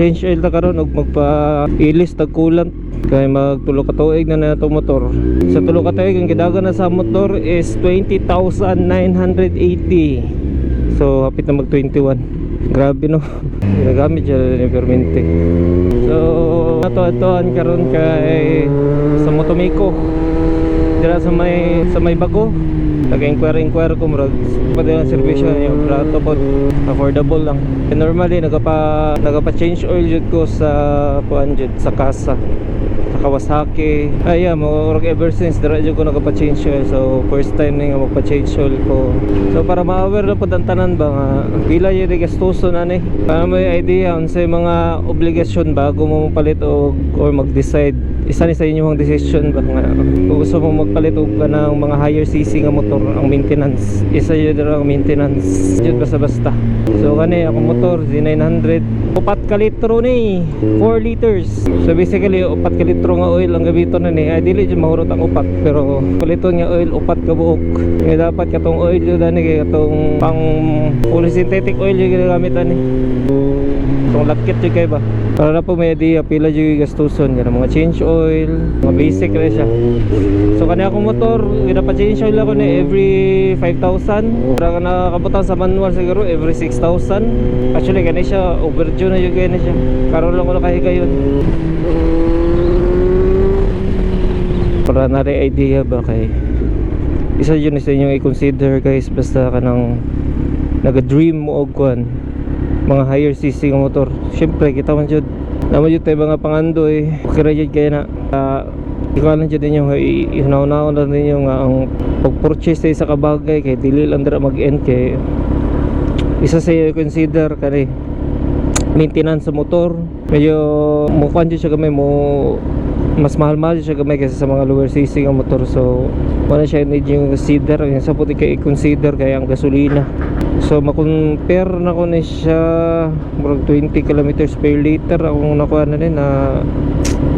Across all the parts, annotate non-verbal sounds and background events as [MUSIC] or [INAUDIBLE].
change oil ta karon og magpa-ilis tag coolant. Kay magtulo ka tuig na na itong motor. Sa tulo ka tuig ang gidagan na sa motor is 20,980 so hapit na mag 21 grabe no? [LAUGHS] Ginagamit siya ni Permente so ato atoan karon kay sa Motomiko dira sa may sa may bago. Nag-inquire-inquire ko murag pwede ang servisyo niyo prato po. Affordable lang. And normally nagapa nagapa change oil jud ko sa kuan jud sa kasa. Sa Kawasaki. Ay yeah, murag ever since dira jud ko nagapa change oil. So first time na nga magpa-change oil ko. So para ma-aware na po ang tanan ba nga pila yung gastuso na ni. Para may idea unsay mga obligasyon bago mo palit o or mag-decide isa ni sa inyong decision ba nga kung gusto mo magpalit og kanang mga higher cc nga motor ang maintenance. Isa yun ang maintenance. Jud basta basta. So kani ako motor Z900 upat ka litro ni 4 liters. So basically upat ka litro nga oil ang gamiton na ni. Ay dili jud mahurot ang upat pero paliton nga oil upat ka buok kaya dapat katong oil jud ani kay katong pang polysynthetic oil jud ginagamit ani itong lakit jud kay ba? Para na po may idea pila jud yung gastuson kana mga change oil mga basic na siya. So kani akong motor gina pa change oil ako ni every 5,000 para ka nakakabutan sa manual siguro every 6,000 actually kani siya overdue na yung gani siya. Karon lang ko nakahiga yun. Para na rin idea ba kay isa yun isa inyong i-consider guys. Basta ka nang nag-dream mo og kwan mga higher cc nga motor. Syempre kita man jud naman jud tayo mga pangandoy okay ra jud kaya na. Uh, ikaw lang jud ninyo ihanaw-naw lang ninyo nga ang pag-purchase sa kabagay kay dili lang dira mag-end kay isa sa iyo consider kani maintenance sa motor. Medyo mukhaan jud siya gamay mo mas mahal-mahal siya gamay kaysa sa mga lower cc nga motor. So wala siya need yung consider yung sa puti kay i-consider kaya ang gasolina so makompare na ko na siya. Murag 20 kilometers per liter akong nakuha na din na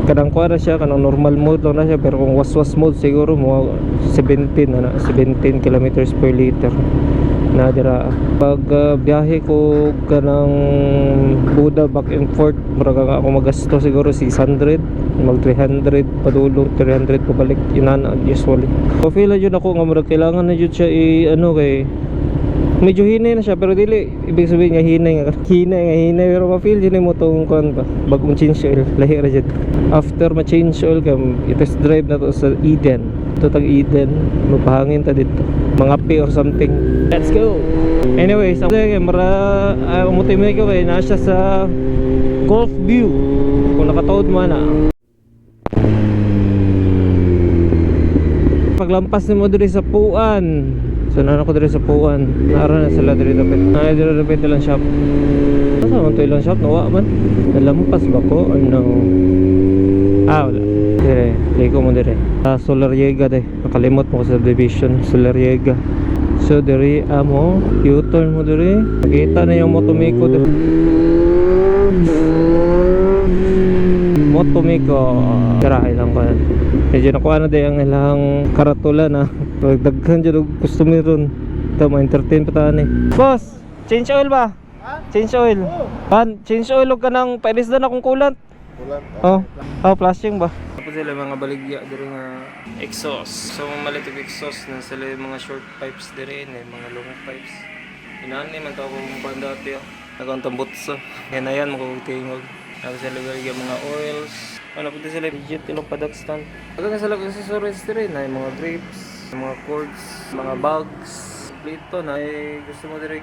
kanang kuha na siya kanang normal mode lang na siya pero kung waswas mode siguro mo 17 na 17 kilometers per liter na dira. Pag uh, biyahe ko kanang Buda back and forth murag ako magasto siguro 600 mag 300 padulong 300 pabalik yun usually. So feel na yun ako nga murag kailangan na yun siya i ano kay medyo hinay na siya pero dili ibig sabihin nga hinay nga [LAUGHS] hinay nga hinay pero ma-feel yun mo tong kuan ba bagong change oil [LAUGHS] lahi jud after ma-change oil ka i-test drive na to sa Eden. Ito tag Eden mapahangin ta dito. Mga P or something. Let's go! Anyways ang kay mara uh, umutoy mo ko kay nasa sa Golf View. Kung nakataod mo na paglampas ni mo diri sa Puan so na ako diri sa Puan. Naara na sila diri dapat na diri dapat ilang shop. Asa man to ilang shop? Nawa man. Nalampas ba ko? Or no? Ah wala. Dire liko mo dire. Ah, Solar Yega de nakalimot mo ko sa division. Solar Yega. So dire amo U-turn mo dire. Makita na yung Motomiko dire Motomiko tirahay lang ko medyo nakuha na din ang ilang karatula na daghan dyan og customer ron ito ma-entertain pa tahan eh boss change oil ba? change oil pan change oil og kanang pailis na akong kulant Kulang. Oh, oh flashing ba? Tapos sila mga baligya diri nga exhaust. So malitig exhaust na sila yung mga short pipes diri ni mga long pipes. Inani man to kung banda dati. Nagong tambutso. Yan na yan magkutingog. Tapos sila baligya mga oils. Ano po sila legit ilong padak stand. Aga sila accessories diri na mga grips, mga cords, mga bags. Plito na eh, gusto mo diri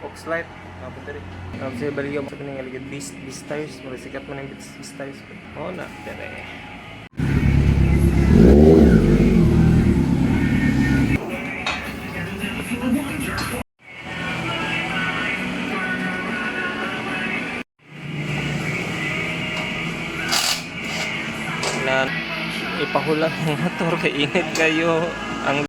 Ox light. Apa tadi? Ang saya balik yung sa kaning aligid beast beast tires, mura sikat man yung beast, beast tires. Oh na, dere. Ipahula ng motor kay init kayo. Ang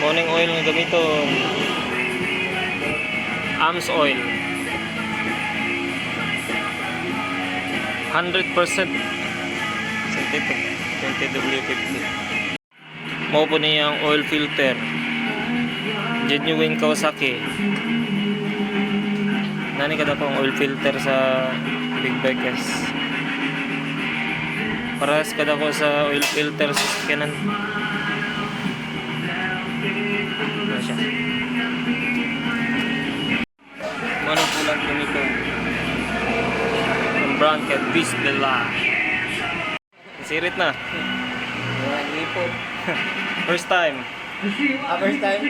morning oil nga gamito. AMS oil. 100% synthetic 20W50 mo po niya ang oil filter. Genuine Kawasaki. Nani kada pang oil filter sa big bikes paras kada ko sa oil filter sa kanan ano siya manong pulang ganito ang brand kay Bisbella sirit na. [LAUGHS] First time. Ah, first time?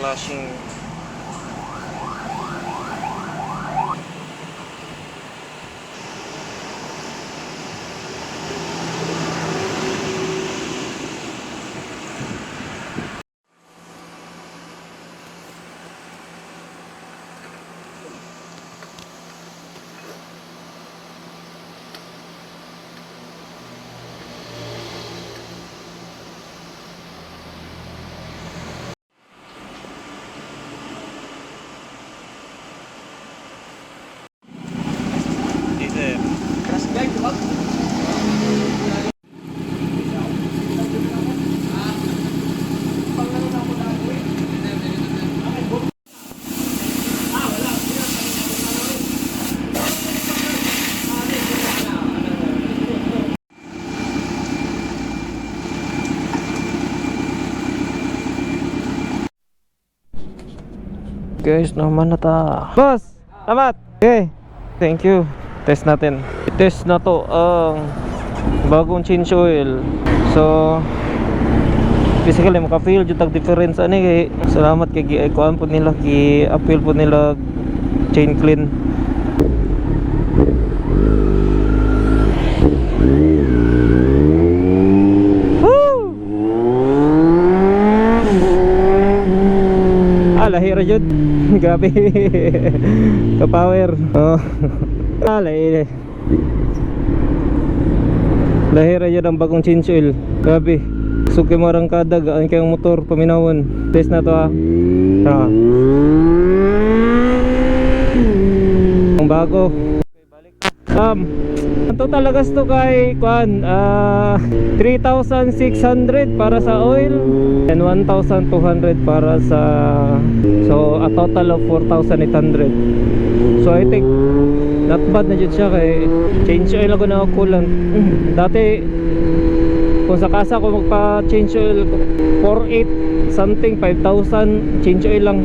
flashing diesel Crash guard, di ba? Guys, naman na ta. Boss, salamat. Okay. Thank you. Test natin. I-test na to ang bagong change oil. So, basically maka-feel yung tag difference ani kay salamat kay gi kuan po nila ki appeal po nila chain clean. Woo! Ah, lahira jud. Grabe. [LAUGHS] Ka-power. Oh. [LAUGHS] ah, lahi. Lahira jud ang bagong change oil. Grabe. Suki mo rang kadag ang kayong motor paminawon. Test na to ah. Ah. Ang bago. Um, ang total na gasto kay kuan ah 3,600 para sa oil and 1,200 para sa so a total of 4,800 so I think not bad na jud siya kay change oil ako na kulang. [LAUGHS] Dati kung sa kasa ko magpa change oil 4,800 something 5,000 change oil lang.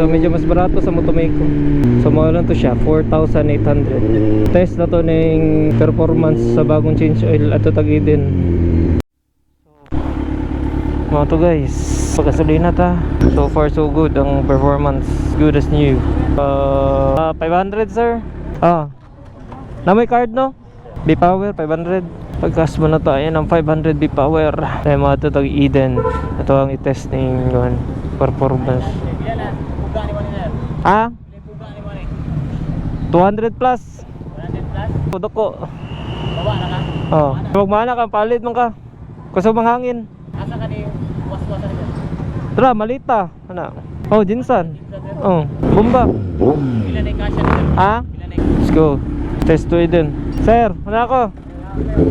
So medyo mas barato sa Motomeco so mga lang to siya 4,800 test na to ng performance sa bagong change oil at tagi din. Mga to guys pagkasulina ta. So far so good. Ang performance good as new. Uh, 500 sir. Ah na may card no? B-Power 500 pagkas mo na to ayan ang 500 B-Power ay mga to tag Eden ito ang i-test ng yun, performance ah 200 plus Pudok ko Bawa na ka? oh magmana ka palit man ka kusog manghangin Asa ka ni was-was na Tara, malita. Ano? Oh, Jinsan. Oh, bomba. Pila na yung kasya nito? Yung Let's go. Test to din. Sir, ano ako? Oops,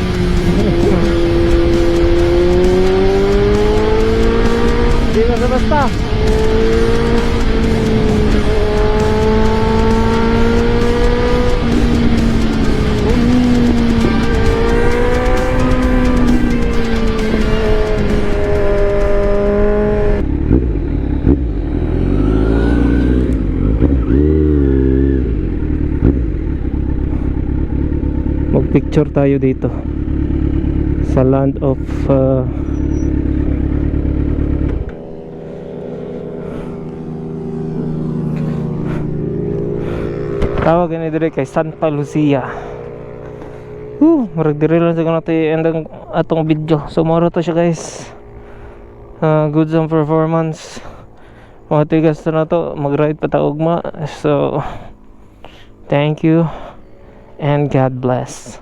picture tayo dito sa land of uh, tawag ni dire kay Santa Lucia Woo, marag dire lang sa kanang endang atong video. So moro to siya guys. Uh, good some performance. Mga tigas na to, mag-ride pa ta ugma. So thank you and God bless.